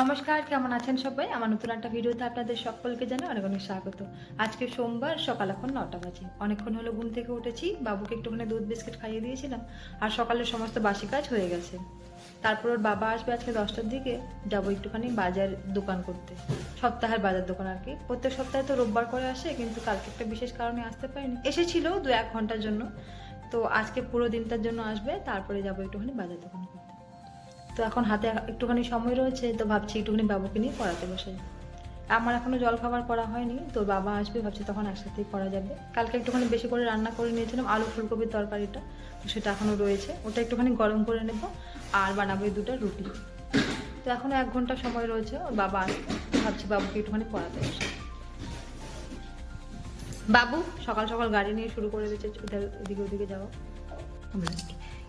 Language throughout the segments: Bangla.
নমস্কার, কেমন আছেন সবাই? আমার নতুন একটা ভিডিওতে আপনাদের সকলকে জানাই অনেক অনেক স্বাগত। আজকে সোমবার, সকাল এখন নটা বাজে। অনেকক্ষণ হলো ঘুম থেকে উঠেছি, বাবুকে একটুখানি দুধ বিস্কিট খাইয়ে দিয়েছিলাম, আর সকালের সমস্ত বাসি কাজ হয়ে গেছে। তারপর ওর বাবা আসবে আজকে দশটার দিকে, যাব একটুখানি বাজার দোকান করতে। সপ্তাহের বাজার দোকান আর কি। প্রত্যেক সপ্তাহে তো রোববার করে আসে, কিন্তু কালকে একটা বিশেষ কারণে আসতে পারিনি। এসেছিল দু এক ঘণ্টার জন্য। তো আজকে পুরো দিনটার জন্য আসবে, তারপরে যাব একটুখানি বাজার দোকান। তো এখন হাতে একটুখানি সময় রয়েছে, তো ভাবছি একটুখানি বাবুকে নিয়ে পড়াতে বসে। আমার এখনও জল খাবার করা হয়নি, তো বাবা আসবে, ভাবছি তখন একসাথেই করা যাবে। কালকে একটুখানি বেশি করে রান্না করে নিয়েছিলাম, আলু ফুলকপির তরকারিটা, তো সেটা এখনও রয়েছে। ওটা একটুখানি গরম করে নেব, আর বানাবো দুটো রুটি। তো এখনও এক ঘণ্টা সময় রয়েছে, ওর বাবা আসবে ভাবছি বাবুকে একটুখানি পড়াতে বসে। বাবু, সকাল সকাল গাড়ি নিয়ে শুরু করে দিয়েছে এদিকে ওদিকে যাওয়া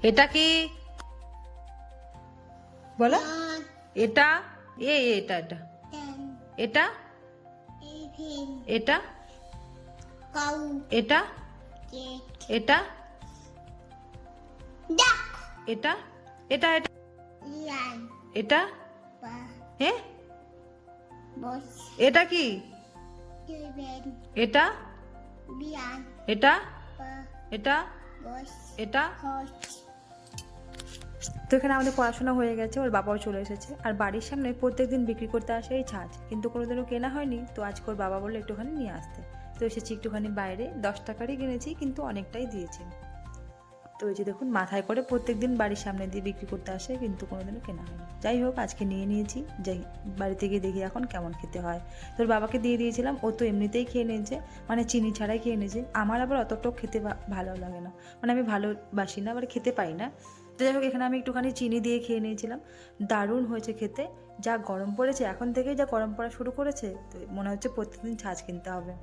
এটা কি বলো। এটা? এ এ, এটা এটা। এটা? এটা? এটা? এটা? এটা? এটা এটা? এটা? হ্যাঁ এটা কি? এটা? এটা? এটা? এটা? তো এখানে আমাদের পড়াশোনা হয়ে গেছে, ওর বাবাও চলে এসেছে। আর বাড়ির সামনে প্রত্যেকদিন বিক্রি করতে আসে এই ছাঁচ। কিন্তু কোনোদিনও কেনা হয়নি, তো আজকে ওর বাবা বলল একটুখানি নিয়ে আসতে। তো এসেছি একটুখানি বাইরে, দশ টাকারই কিনেছি, কিন্তু অনেকটাই দিয়েছে। তো ওই যে দেখুন, মাথায় করে প্রত্যেকদিন বাড়ির সামনে দিয়ে বিক্রি করতে আসে, কিন্তু কোনোদিনও কেনা হয়নি। যাই হোক, আজকে নিয়ে নিয়েছি, যাই বাড়িতে গিয়ে দেখি এখন কেমন খেতে হয়। তোর বাবাকে দিয়ে দিয়েছিলাম, ও তো এমনিতেই খেয়ে নিয়েছে মানে চিনি ছাড়াই খেয়ে নিয়েছে। আমার আবার অতটাও খেতে ভালো লাগে না। মানে আমি ভালোবাসি না, আবার খেতে পাই না। তো যাই হোক, এখানে আমি একটুখানি চিনি দিয়ে খেয়ে নিয়েছিলাম। দারুণ হয়েছে খেতে। যা গরম পড়েছে, এখন থেকেই যা গরম পড়া শুরু করেছে, তো মনে হচ্ছে প্রত্যেকদিন ছাঁচ কিনতে হবে।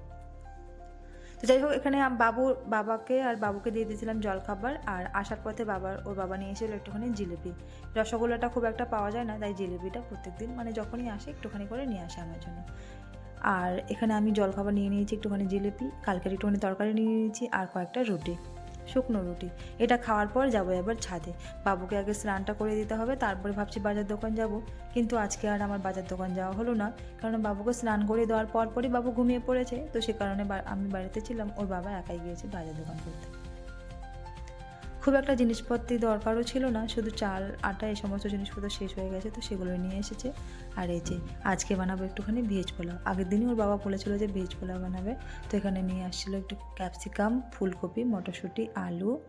তো যাই হোক, এখানে বাবু, বাবাকে আর বাবুকে দিয়ে দিয়েছিলাম জলখাবার, আর আসার পথে বাবার ওর বাবা নিয়ে এসেছিল একটুখানি জিলিপি। রসগোল্লাটা খুব একটা পাওয়া যায় না, তাই জিলিপিটা প্রত্যেকদিন মানে যখনই আসে, একটুখানি করে নিয়ে আসে আমার জন্য। আর এখানে আমি জলখাবার নিয়ে নিয়েছি একটুখানি জিলিপি, কালকের একটুখানি তরকারি নিয়ে নিয়েছি, আর কয়েকটা রুটি। শুকনো রুটি। এটা খাওয়ার পর যাব এবার ছাদে। বাবুকে আগে স্নানটা করে দিতে হবে, তারপরে ভাবছি বাজার দোকান যাব। কিন্তু আজকে আর আমার বাজার দোকান যাওয়া হলো না, কারণ বাবুকে স্নান করে দেওয়ার পরপরই বাবু ঘুমিয়ে পড়েছে। তো সে কারণে আমি বাড়িতে ছিলাম, ওর বাবা একাই গিয়েছে বাজার দোকান করতে। খুব একটা জিনিসপত্রই দরকারও ছিল না, শুধু চাল, আটা এই সমস্ত জিনিসপত্র শেষ হয়ে গেছে, তো সেগুলো নিয়ে এসেছে। আর এই যে আজকে বানাবো একটুখানি ভেজ পোলাও। আগের দিনই ওর বাবা বলেছিল যে ভেজ পোলাও বানাবে, তো এখানে নিয়ে আসছিল একটু ক্যাপসিকাম, ফুলকপি, মটরশুঁটি, আলু,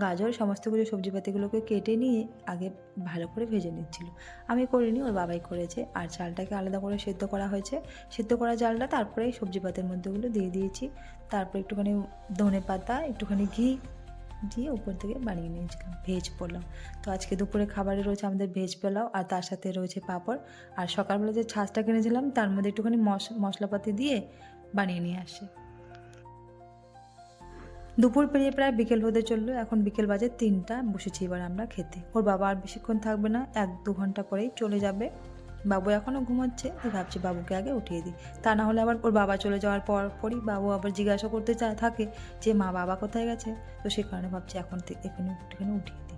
গাজর, সমস্ত কিছু সবজিপাতিগুলোকে কেটে নিয়ে আগে ভালো করে ভেজে নিচ্ছিল। আমি করিনি, ওর বাবাই করেছে। আর চালটাকে আলাদা করে সেদ্ধ করা হয়েছে। সেদ্ধ করা চালটা তারপরে সবজিপাতির মধ্যেগুলো দিয়ে দিয়েছি। তারপরে একটুখানি ধনে পাতা একটুখানি ঘি দিয়ে উপর থেকে বানিয়ে নিয়েছিলাম ভেজ পোলাও তো আজকে দুপুরে খাবারে রয়েছে আমাদের ভেজ পোলাও আর তার সাথে রয়েছে পাঁপড়। আর সকালবেলা যে ছাঁচটা কিনেছিলাম, তার মধ্যে একটুখানি মশ, মশলাপাতি দিয়ে বানিয়ে নিয়ে আসে। দুপুর পেরিয়ে প্রায় বিকেল হতে চলল, এখন বিকেল বাজে তিনটা, বসেছি এবার আমরা খেতে। ওর বাবা আর বেশিক্ষণ থাকবে না, এক দু ঘণ্টা পরেই চলে যাবে। বাবু এখনও ঘুমাচ্ছে, তো ভাবছি বাবুকে আগে উঠিয়ে দিই। তা না হলে আবার ওর বাবা চলে যাওয়ার পর পরই বাবু আবার জিজ্ঞাসা করতে চায় থাকে যে মা বাবা কোথায় গেছে? তো সে কারণে ভাবছি এখন থেকে এখানে একটুখানি উঠিয়ে দিই।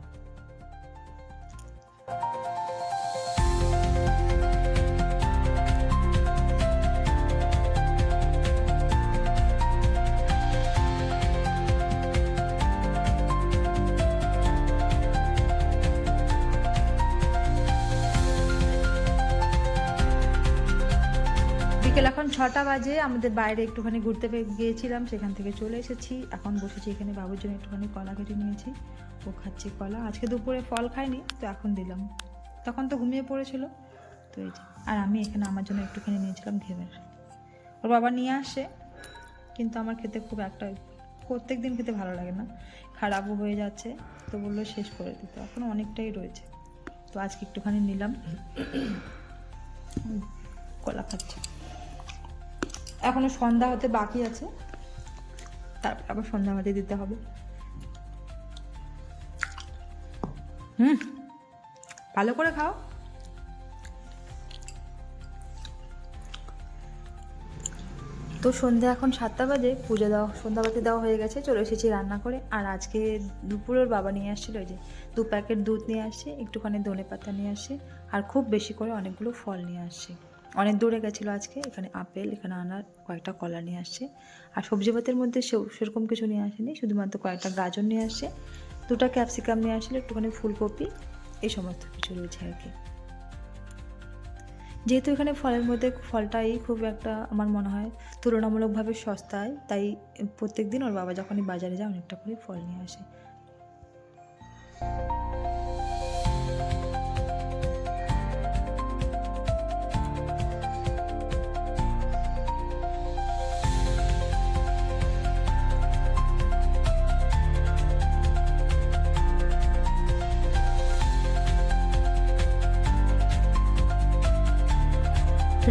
এখন ছটা বাজে, আমাদের বাইরে একটুখানি ঘুরতে গিয়েছিলাম, সেখান থেকে চলে এসেছি। এখন বসেছি এখানে, বাবুর জন্য একটুখানি কলা কেটে নিয়েছি। ও খাচ্ছে কলা। আজকে দুপুরে ফল খাইনি, তো এখন দিলাম। তখন তো ঘুমিয়ে পড়েছিল। তো এই যে, আর আমি এখানে আমার জন্য একটুখানি নিয়েছিলাম ঘেমের ওর বাবা নিয়ে আসে, কিন্তু আমার খেতে খুব একটা প্রত্যেক দিন খেতে ভালো লাগে না। খারাপও হয়ে যাচ্ছে, তো বলল শেষ করে দিতে। এখন অনেকটাই রয়েছে। তো আজকে একটুখানি নিলাম। কলা খাচ্ছে। এখনও সন্ধ্যা হতে বাকি আছে। তারপর আবার সন্ধ্যা হতে দিতে হবে। হুম, ভালো করে খাও। তো সন্ধ্যা এখন সাতটা বাজে, পুজো দেওয়া সন্ধ্যাবাতি দেওয়া হয়ে গেছে, চলে এসেছি রান্না করে। আর আজকে দুপুরের বাবা নিয়ে আসছিল ওই যে দু প্যাকেট দুধ নিয়ে আসছে, একটুখানি ধনে পাতা নিয়ে আসে আর খুব বেশি করে অনেকগুলো ফল নিয়ে আসছে। অনেক দূরে গেছিল আজকে, এখানে আপেল, এখানে আনার কয়েকটা কলা নিয়ে আসছে। আর সবজি ভাতের মধ্যে সেও- সেরকম কিছু নিয়ে আসেনি, শুধুমাত্র কয়েকটা গাজর নিয়ে আসছে। দুটো ক্যাপসিকাম নিয়ে আসলে একটুখানি ফুলকপি, এই সমস্ত কিছু রয়েছে আর কি। যেহেতু এখানে ফলের মধ্যে ফলটাই খুব একটা আমার মনে হয় তুলনামূলকভাবে সস্তায়, তাই প্রত্যেক দিন ওর বাবা যখনই বাজারে যায় অনেকটা করে ফল নিয়ে আসে।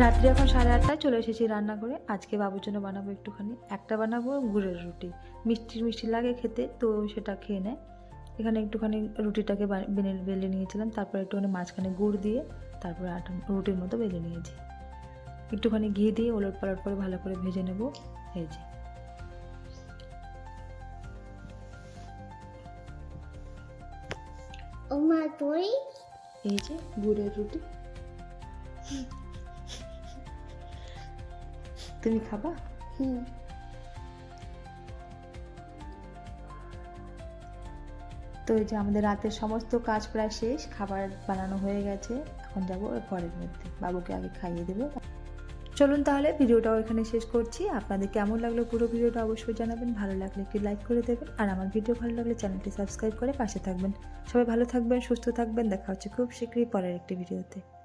রাত্রি এখন সাড়ে আটটায় চলে এসেছি রান্না করে আজকে বাবুর জন্য বানাবো একটুখানি। একটা বানাবো গুড়ের রুটি। মিষ্টি মিষ্টি লাগে খেতে তো সেটা খেয়ে নেয়। এখানে একটুখানি রুটিটাকে বেলে বেলে নিয়েছিলাম। তারপর একটুখানি মাঝখানে গুড় দিয়ে তারপরে আটা রুটির মতো বেলে নিয়েছি। একটুখানি ঘি দিয়ে ওলট পালট করে ভালো করে ভেজে নেব। এই যে। এই যে গুড়ের রুটি। তুমি খাবা? হুম। তো এই যে আমাদের রাতের সমস্ত কাজ প্রায় শেষ খাবার বানানো হয়ে গেছে। এখন যাব ঘরের মধ্যে। বাবুকে আগে খাইয়ে দেবো। চলুন তাহলে ভিডিওটাও এখানে শেষ করছি। আপনাদের কেমন লাগল পুরো ভিডিওটা অবশ্যই জানাবেন। ভালো লাগলে একটি লাইক করে দেবেন। আর আমার ভিডিও ভালো লাগলে চ্যানেলটি সাবস্ক্রাইব করে পাশে থাকবেন। সবাই ভালো থাকবেন সুস্থ থাকবেন। দেখা হচ্ছে খুব শীঘ্রই পরের একটি ভিডিওতে।